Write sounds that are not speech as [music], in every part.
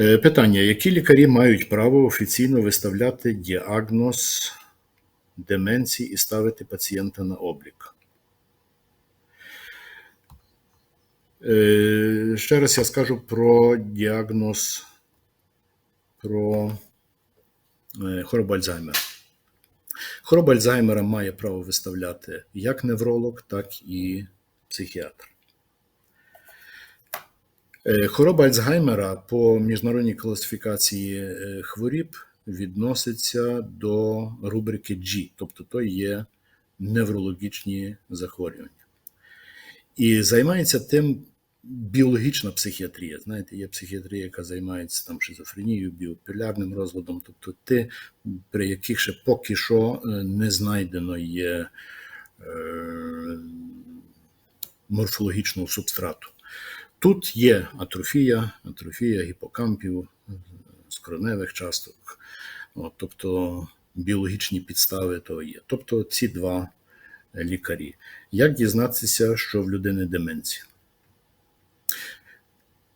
Е, Питання: які лікарі мають право офіційно виставляти діагноз деменції і ставити пацієнта на облік? Е, Ще раз я скажу про діагноз про е, хворобу Альцгеймера. Хвороба Альцгеймера має право виставляти як невролог, так і психіатр. Е, Хвороба Альцгеймера по міжнародній класифікації е, хворіб відноситься до рубрики G, тобто то є неврологічні захворювання. І займається тим біологічна психіатрія. Знаєте, є психіатрія, яка займається там шизофренією, біополярним розладом, тобто ті, при яких ще поки що е, не знайдено є морфологічного субстрату. Тут є атрофія, атрофія гіпокампів, скроневих часток, от, тобто біологічні підстави того є. Тобто ці два лікарі. Як дізнатися, що в людини деменція?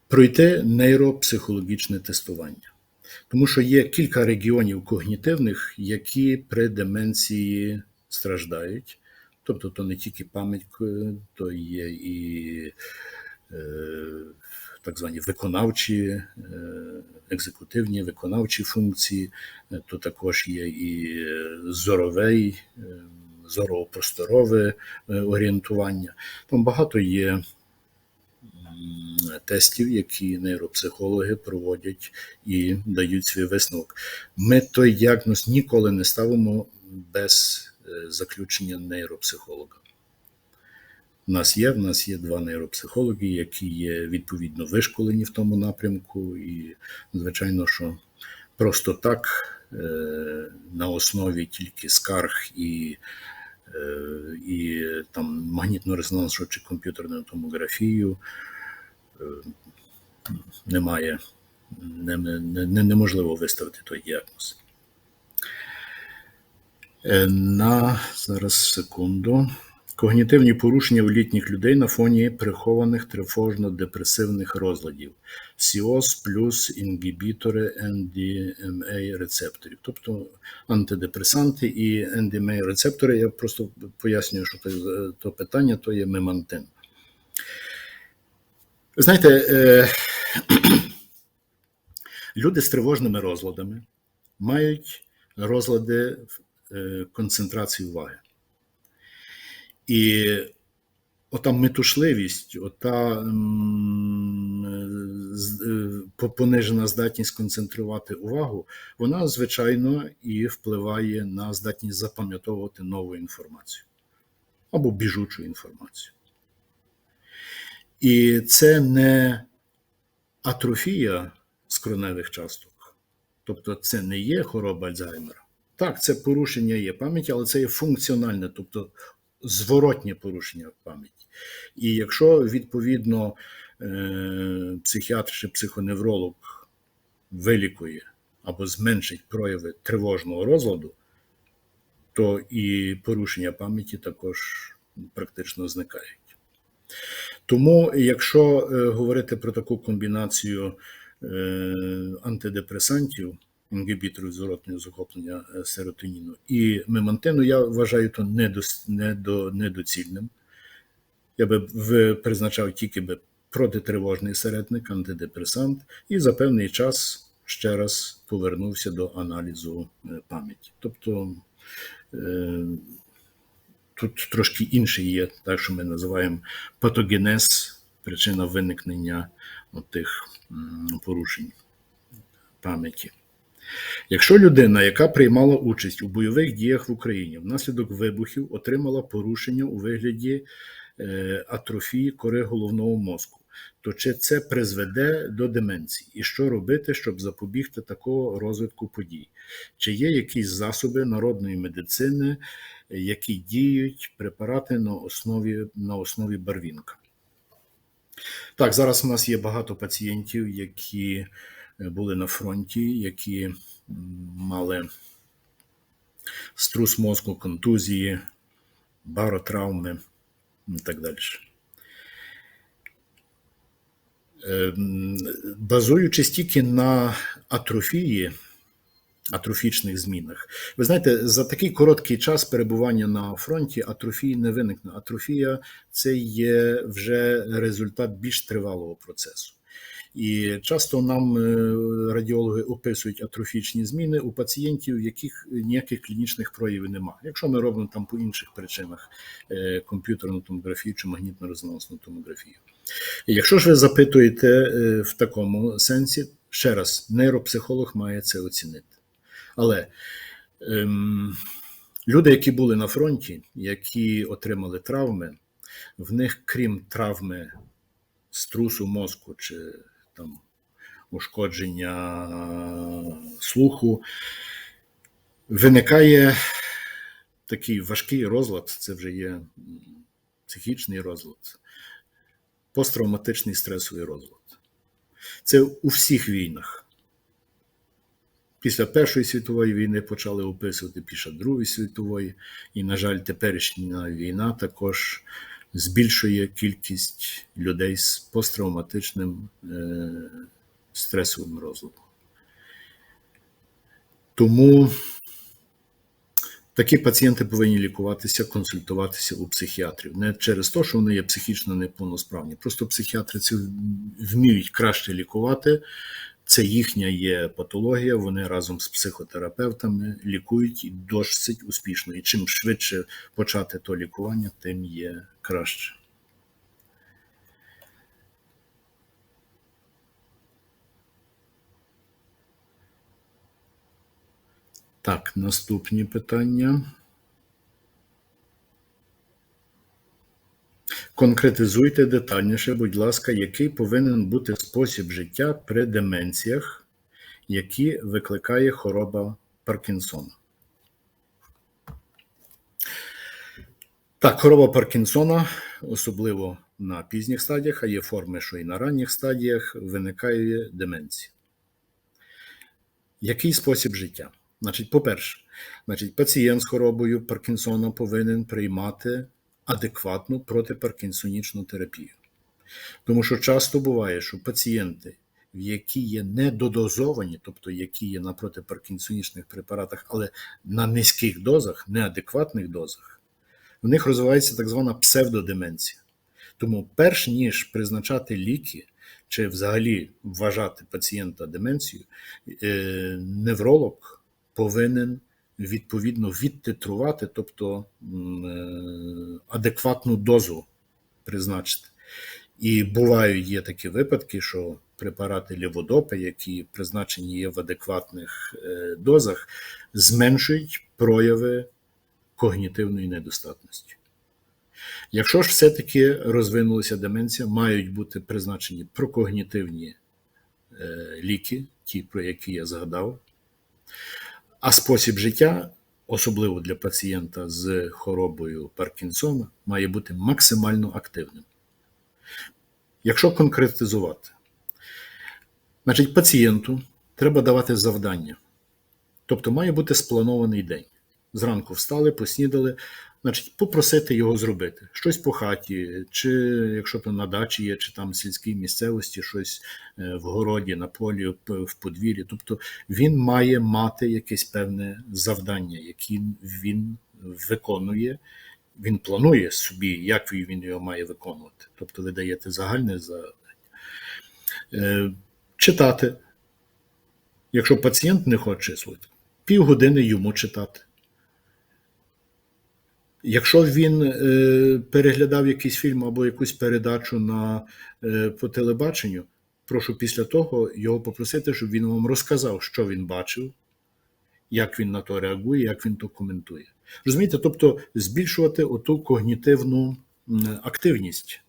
Пройти нейропсихологічне тестування. Тому що є кілька регіонів когнітивних, які при деменції страждають. Тобто, то не тільки пам'ять, то є і так звані виконавчі, е, екзекутивні виконавчі функції, е, то також є і зоровий, е, зоропросторове е, орієнтування. Там багато є тестів, які нейропсихологи проводять і дають свій висновок. Ми той діагноз ніколи не ставимо без е, заключення нейропсихолога. У нас є, в нас є два нейропсихологи, які є відповідно вишколені в тому напрямку, і звичайно, що просто так е, на основі тільки скарг і, е, і там магнітно-резонансну чи комп'ютерну томографію е, немає, не, не, не- неможливо виставити той діагноз. На зараз секунду. Когнітивні порушення у літніх людей на фоні прихованих тривожно-депресивних розладів. СІОС плюс інгібітори NDMA рецепторів, тобто антидепресанти і NDMA рецептори. Я просто пояснюю, що то, то питання то є мемантин. Знаєте, е, [clears throat] люди з тривожними розладами мають розлади е, концентрації уваги. І ота метушливість, ота е, по- понижена здатність концентрувати увагу, вона, звичайно, і впливає на здатність запам'ятовувати нову інформацію або біжучу інформацію. І це не атрофія скроневих часток, тобто це не є хвороба Альцгеймера. Так, це порушення є пам'яті, але це є функціональне, тобто зворотнє порушення пам'яті. І якщо відповідно е, психіатр чи психоневролог вилікує або зменшить прояви тривожного розладу, то і порушення пам'яті також практично зникають. Тому, якщо е, говорити про таку комбінацію е, антидепресантів, інгібіторів зворотнього захоплення е, серотоніну і мемантину, я вважаю то недоцільним. Я би призначав тільки би протитривожний середник, антидепресант, і за певний час ще раз повернувся до аналізу е, пам'яті. Тобто е, тут трошки інший є, так що ми називаємо патогенез, причина виникнення тих порушень пам'яті. Якщо людина, яка приймала участь у бойових діях в Україні, внаслідок вибухів отримала порушення у вигляді е, атрофії кори головного мозку, то чи це призведе до деменції? І що робити, щоб запобігти такого розвитку подій? Чи є якісь засоби народної медицини, які діють препарати на основі, на основі барвінка? Так, зараз у нас є багато пацієнтів, які були на фронті, які мали струс мозку, контузії, баротравми і так далі. Ем, Базуючись тільки на атрофії, атрофічних змінах. Ви знаєте, за такий короткий час перебування на фронті атрофії не виникне. Атрофія це є вже результат більш тривалого процесу. І часто нам е, радіологи описують атрофічні зміни у пацієнтів, в яких ніяких клінічних проявів немає. Якщо ми робимо там по інших причинах е, комп'ютерну томографію чи магнітно-резонансну томографію. Якщо ж ви запитуєте е, в такому сенсі, ще раз, нейропсихолог має це оцінити. Але ем, люди, які були на фронті, які отримали травми, в них, крім травми струсу мозку чи там ушкодження слуху, виникає такий важкий розлад, це вже є психічний розлад, посттравматичний стресовий розлад. Це у всіх війнах. Після Першої світової війни почали описувати після Другої світової, і, на жаль, теперішня війна також збільшує кількість людей з посттравматичним е, стресовим розладом. Тому такі пацієнти повинні лікуватися, консультуватися у психіатрів. Не через те, що вони є психічно неповносправні. Просто психіатри це вміють краще лікувати. Це їхня є патологія. Вони разом з психотерапевтами лікують і досить успішно. І чим швидше почати то лікування, тим є краще. Так, наступні питання. Конкретизуйте детальніше, будь ласка, який повинен бути спосіб життя при деменціях, які викликає хвороба Паркінсона. Так, хвороба Паркінсона, особливо на пізніх стадіях, а є форми, що і на ранніх стадіях, виникає деменція. Який спосіб життя? Значить, по-перше, значить, пацієнт з хворобою Паркінсона повинен приймати адекватну протипаркінсонічну терапію. Тому що часто буває, що пацієнти, в які є недодозовані, тобто які є на протипаркінсонічних препаратах, але на низьких дозах, неадекватних дозах, в них розвивається так звана псевдодеменція. Тому, перш ніж призначати ліки чи взагалі вважати пацієнта деменцією, е, невролог повинен відповідно відтитрувати, тобто е, адекватну дозу призначити. І бувають є такі випадки, що препарати ліводопи, які призначені є в адекватних е, дозах, зменшують прояви когнітивної недостатності. Якщо ж все-таки розвинулася деменція, мають бути призначені прокогнітивні е, ліки, ті, про які я згадав, а спосіб життя, особливо для пацієнта з хворобою Паркінсона, має бути максимально активним. Якщо конкретизувати, значить пацієнту треба давати завдання. Тобто має бути спланований день. Зранку встали, поснідали, значить, попросити його зробити щось по хаті, чи якщо то на дачі є, чи там в сільській місцевості, щось е, в городі, на полі, в- в подвір'ї. Тобто він має мати якесь певне завдання, яке він виконує. Він планує собі, як він його має виконувати. Тобто ви даєте загальне завдання. Е, Читати. Якщо пацієнт не хоче слухати, півгодини йому читати. Якщо він е, переглядав якийсь фільм або якусь передачу на, е, по телебаченню, прошу після того його попросити, щоб він вам розказав, що він бачив, як він на то реагує, як він то коментує. Розумієте, тобто збільшувати оту когнітивну активність.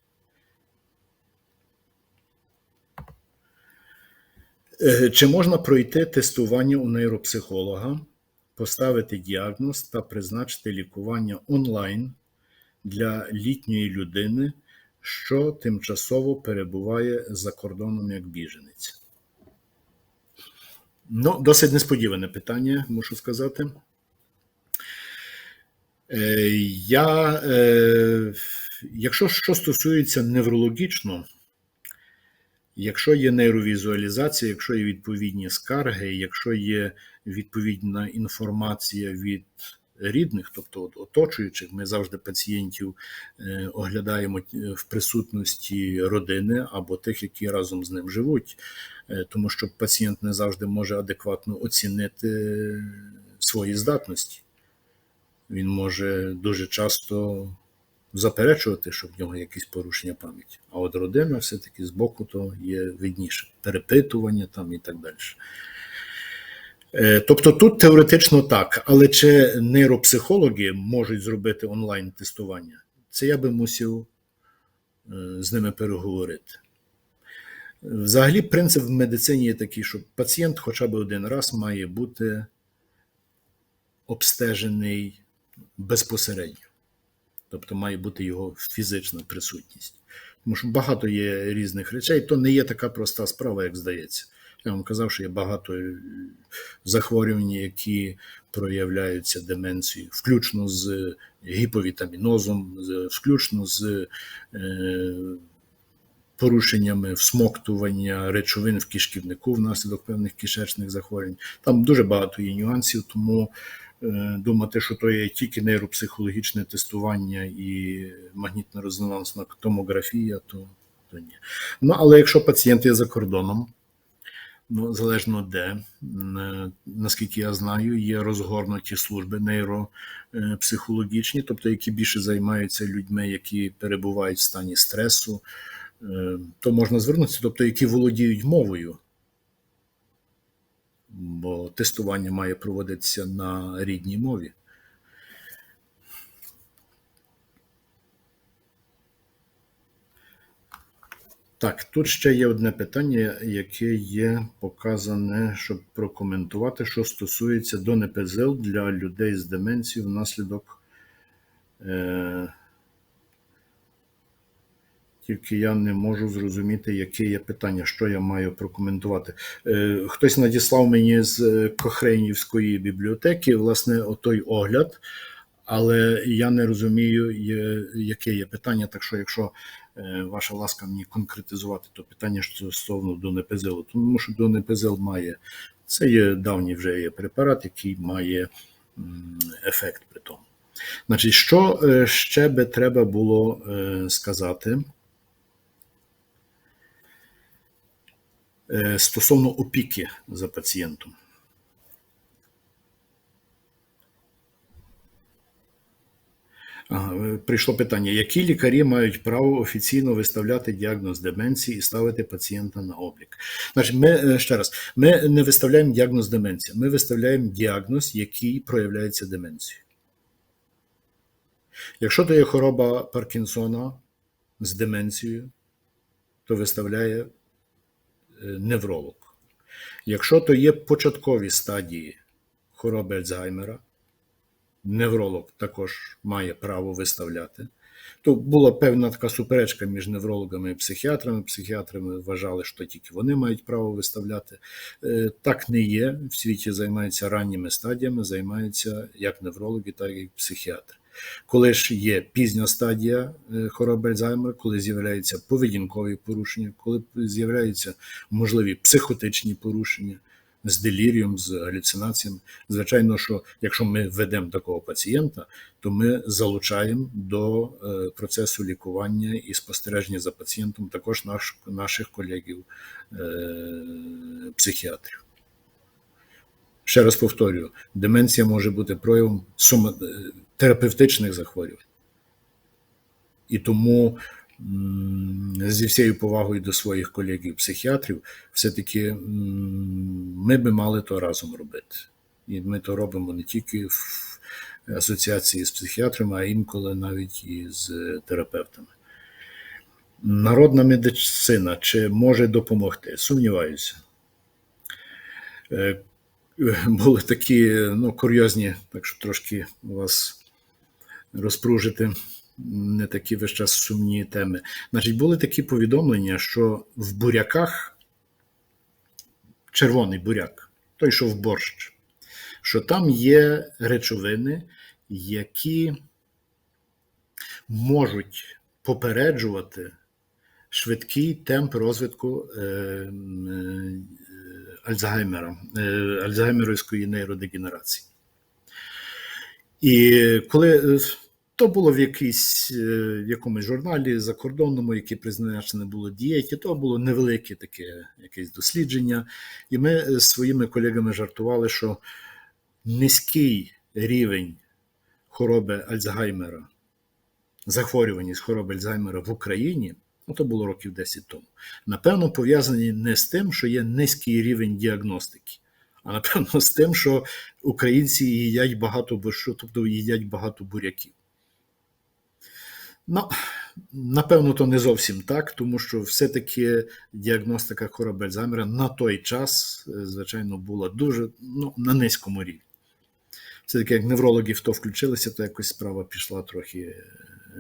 Е, Чи можна пройти тестування у нейропсихолога, поставити діагноз та призначити лікування онлайн для літньої людини, що тимчасово перебуває за кордоном як біженець? Ну, досить несподіване питання, мушу сказати. Е, Я, е, якщо що стосується неврологічно, Якщо є нейровізуалізація, якщо є відповідні скарги, якщо є відповідна інформація від рідних, тобто от оточуючих, ми завжди пацієнтів е, оглядаємо е, в присутності родини або тих, які разом з ним живуть, Е, тому що пацієнт не завжди може адекватно оцінити свої здатності. Він може дуже часто заперечувати, що в нього якісь порушення пам'яті. А от родина все-таки збоку то є видніше. Перепитування там і так далі. Е, Тобто тут теоретично так, але чи нейропсихологи можуть зробити онлайн-тестування, це я би мусив е, з ними переговорити. Взагалі, принцип в медицині є такий, що пацієнт хоча б один раз має бути обстежений безпосередньо. Тобто має бути його фізична присутність. Тому що багато є різних речей, то не є така проста справа, як здається. Я вам казав, що є багато е, захворювань, які проявляються деменцією, включно з гіповітамінозом, включно з е, порушеннями всмоктування речовин в кишківнику внаслідок певних кишечних захворювань. Там дуже багато є нюансів, тому думати, що то є тільки нейропсихологічне тестування і магнітно-резонансна томографія, то, то ні. Ну, але якщо пацієнт є за кордоном, ну, залежно де, е, наскільки я знаю, є розгорнуті служби нейропсихологічні, тобто які більше займаються людьми, які перебувають в стані стресу, е, то можна звернутися, тобто які володіють мовою. Бо тестування має проводитися на рідній мові. Так, тут ще є одне питання, яке є показане, щоб прокоментувати, що стосується донепезил для людей з деменцією внаслідок. Е, тільки я не можу зрозуміти, яке є питання, що я маю прокоментувати. Е, хтось надіслав мені з е, Кохрейнівської бібліотеки, власне, отой огляд, але я не розумію, яке є питання. Так що, якщо е, ваша ласка мені конкретизувати, то питання стосовно донепезилу, тому що донепезил має це є давній вже є препарат, який має ефект при тому. Значить, що ще би треба було сказати? Стосовно опіки за пацієнтом. Ага, е, прийшло питання: які лікарі мають право офіційно виставляти діагноз деменції і ставити пацієнта на облік? Значить, ми е, ще раз, ми не виставляємо діагноз деменції, ми виставляємо діагноз, який проявляється деменцією. Якщо то є хвороба Паркінсона з деменцією, то виставляє е, невролог. Якщо то є початкові стадії хвороби Альцгеймера, невролог також має право виставляти. То була певна така суперечка між неврологами і психіатрами. Психіатрами вважали, що тільки вони мають право виставляти. Е, Так не є. В світі займаються ранніми стадіями, займаються як неврологи, так і психіатри. Коли ж є пізня стадія е, хвороби Альцгеймера, коли з'являються поведінкові порушення, коли з'являються можливі психотичні порушення з делірієм, з галюцинаціями. Звичайно, що якщо ми ведемо такого пацієнта, то ми залучаємо до е, процесу лікування і спостереження за пацієнтом також наш, наших колегів е, психіатрів. Ще раз повторюю, деменція може бути проявом е, терапевтичних захворювань. І тому зі всією повагою до своїх колегів-психіатрів, все-таки ми би мали то разом робити. І ми то робимо не тільки в асоціації з психіатрами, а інколи навіть і з терапевтами. Народна медицина чи може допомогти? Сумніваюся. Е, Були такі ну, курйозні, так що трошки вас розпружити не такі весь час сумні теми. Значить, були такі повідомлення, що в буряках червоний буряк, той, що в борщ, що там є речовини, які можуть попереджувати швидкий темп розвитку е, е, Альцгеймера, е, Альцгеймерівської нейродегенерації. І коли е, то було в якійсь, е, якомусь журналі закордонному, яке призначене було дієті, то було невелике таке якесь дослідження. І ми е, з своїми колегами жартували, що низький рівень хвороби Альцгеймера, захворюваність хвороби Альцгеймера в Україні, ну то було років 10 тому, напевно, пов'язані не з тим, що є низький рівень діагностики, а напевно з тим, що українці їдять багато борщу, тобто їдять багато буряків. Ну, напевно, то не зовсім так, тому що все-таки діагностика хвороби Альцгеймера на той час, е, звичайно, була дуже ну, на низькому рівні. Все-таки, як неврологи в то включилися, то якось справа пішла трохи е,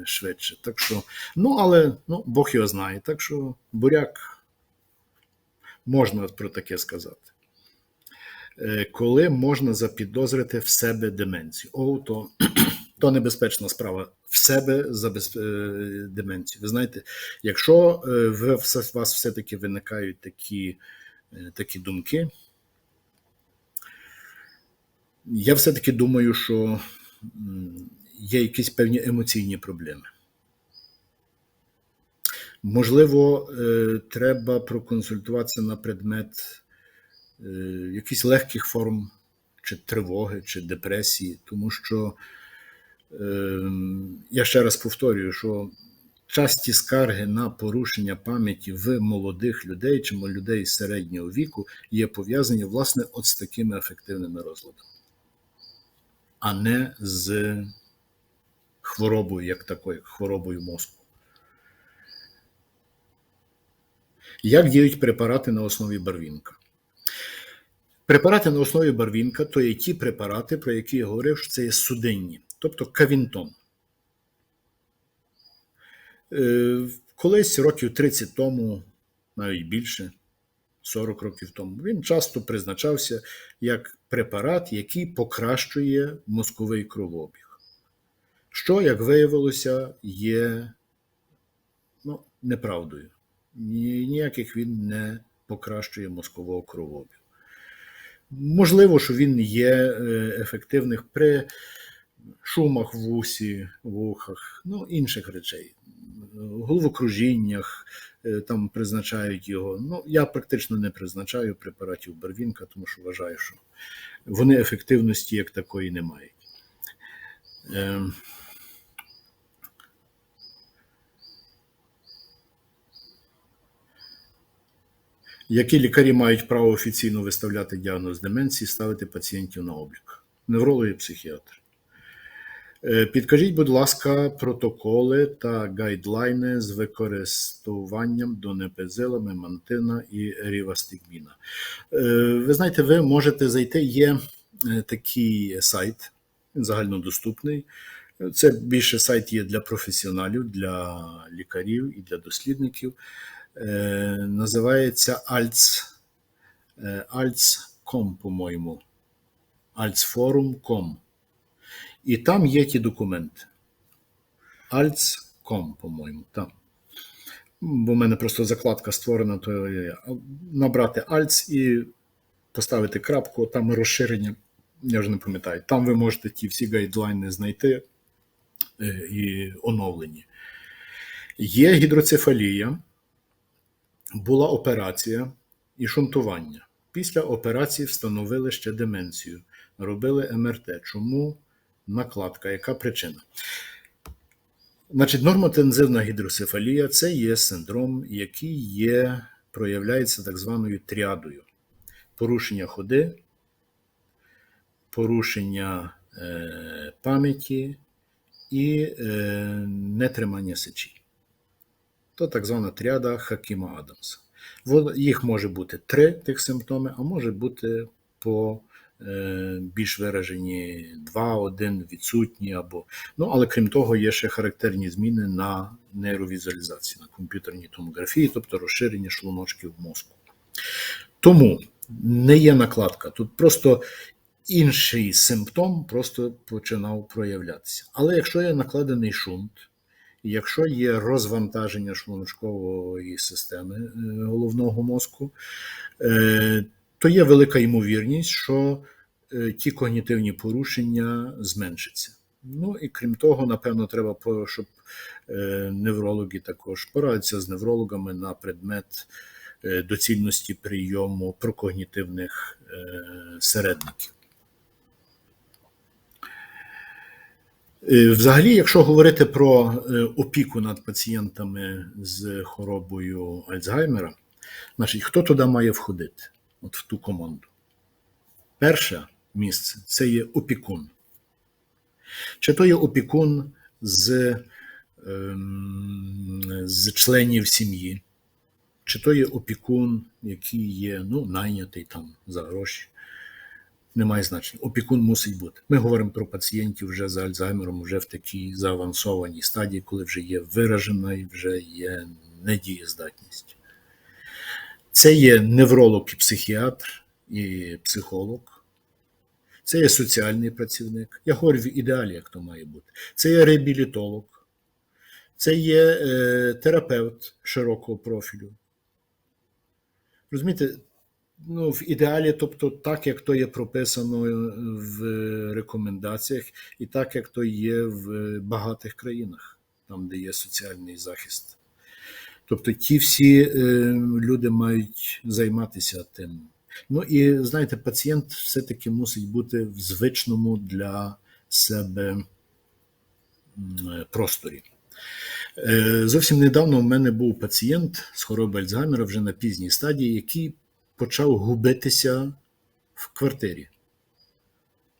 швидше. Так що, ну, але ну, Бог його знає. Так що буряк можна про таке сказати. Е, Коли можна запідозрити в себе деменцію? О, то, то небезпечна справа. В себе забез... е, деменцію. Ви знаєте, якщо е, у вас все-таки виникають такі, е, такі думки, я все-таки думаю, що є якісь певні емоційні проблеми. Можливо, треба проконсультуватися на предмет якихось легких форм чи тривоги, чи депресії, тому що я ще раз повторюю, що часті скарги на порушення пам'яті в молодих людей чи людей середнього віку є пов'язані власне от з такими афективними розладами, а не з хворобою, як такою, хворобою мозку. Як діють препарати на основі барвінка? Препарати на основі барвінка то є ті препарати, про які я говорив, що це є судинні, тобто кавінтон. Е, Колись років 30 тому, навіть більше, 40 років тому, він часто призначався як препарат, який покращує мозковий кровообіг. Що, як виявилося, є ну, неправдою. Ніяких він не покращує мозкового кровообігу. Можливо, що він є е, ефективних при шумах в вусі, вухах, ну, інших речей, головокружіннях, е, там призначають його. Ну, я практично не призначаю препаратів Барвінка, тому що вважаю, що вони ефективності як такої не мають. Ем, Які лікарі мають право офіційно виставляти діагноз деменції, ставити пацієнтів на облік? Невролог і психіатр. Е, Підкажіть, будь ласка, протоколи та гайдлайни з використовуванням донепезила, мемантина і рівастигміна. Е, Ви знаєте, ви можете зайти, є е, такий сайт, загальнодоступний. Це більше сайт є для професіоналів, для лікарів і для дослідників. Називається Alts, Alts.com, по-моєму. Altsforum.com. І там є ті документи. Alts.com, по-моєму. Там. Бо в мене просто закладка створена, то набрати Alts і поставити крапку, там розширення, я вже не пам'ятаю. Там ви можете ті всі гайдлайни знайти е, і оновлені. Є гідроцефалія, була операція і шунтування. Після операції встановили ще деменцію, робили МРТ. Чому накладка? Яка причина? Значить, нормотензивна гідроцефалія це є синдром, який є, проявляється так званою тріадою: порушення ходи, порушення е, пам'яті і е, нетримання сечі. То так звана тріада Хакіма Адамса. Їх може бути три тих симптоми, а може бути по е, більш виражені два, один відсутні або. Ну, але крім того, є ще характерні зміни на нейровізуалізації, на комп'ютерній томографії, тобто розширення шлуночків мозку. Тому не є накладка. Тут просто інший симптом просто починав проявлятися. Але якщо є накладений шунт, якщо є розвантаження шлуночкової системи е, головного мозку, е, то є велика ймовірність, що е, ті когнітивні порушення зменшаться. Ну і крім того, напевно, треба, щоб е, неврологи також порадяться з неврологами на предмет е, доцільності прийому прокогнітивних середників. Взагалі, якщо говорити про опіку над пацієнтами з хворобою Альцгеймера, значить, хто туди має входити? От в ту команду. Перше місце це є опікун. Чи то є опікун з, ем, з членів сім'ї, чи то є опікун, який є ну, найнятий там за гроші. Немає значення. Опікун мусить бути. Ми говоримо про пацієнтів вже з Альцгеймером, вже в такій заавансованій стадії, коли вже є виражена і вже є недієздатність. Це є невролог і психіатр і психолог. Це є соціальний працівник. Я говорю в ідеалі, як то має бути. Це є реабілітолог, це є е, терапевт широкого профілю. Розумієте, ну, в ідеалі, тобто так, як то є прописано в рекомендаціях, і так, як то є в багатих країнах, там, де є соціальний захист. Тобто ті всі е, люди мають займатися тим. Ну і знаєте, пацієнт все-таки мусить бути в звичному для себе е, просторі. Е, Зовсім недавно у мене був пацієнт з хвороби Альцгеймера вже на пізній стадії, який почав губитися в квартирі.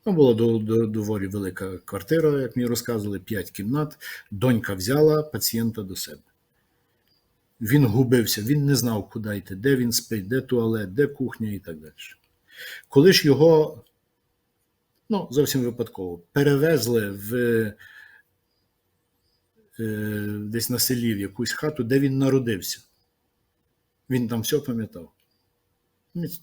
Ну, була до- до- доволі велика квартира, як мені розказували, 5 кімнат. Донька взяла пацієнта до себе. Він губився, він не знав, куди йти, де він спить, де туалет, де кухня і так далі. Коли ж його, ну, зовсім випадково, перевезли в е, десь на селі в якусь хату, де він народився, він там все пам'ятав.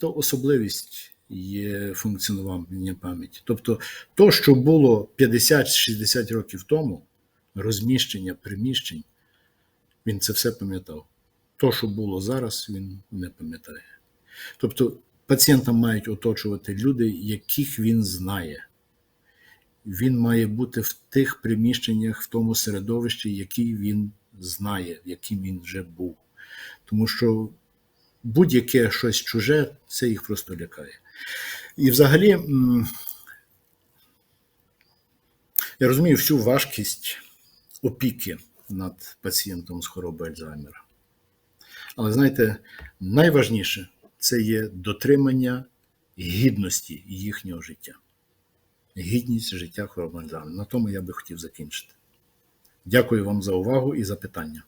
Це особливість є функціонування пам'яті. Тобто, то, що було 50-60 років тому, розміщення приміщень, він це все пам'ятав. То, що було зараз, він не пам'ятає. Тобто, пацієнта мають оточувати люди, яких він знає. Він має бути в тих приміщеннях, в тому середовищі, який він знає, яким він вже був. Тому що будь-яке щось чуже, це їх просто лякає. І взагалі, я розумію всю важкість опіки над пацієнтом з хворобою Альцгеймера. Але знаєте, найважніше це є дотримання гідності їхнього життя. Гідність життя хвороби Альцгеймера. На тому я би хотів закінчити. Дякую вам за увагу і за питання.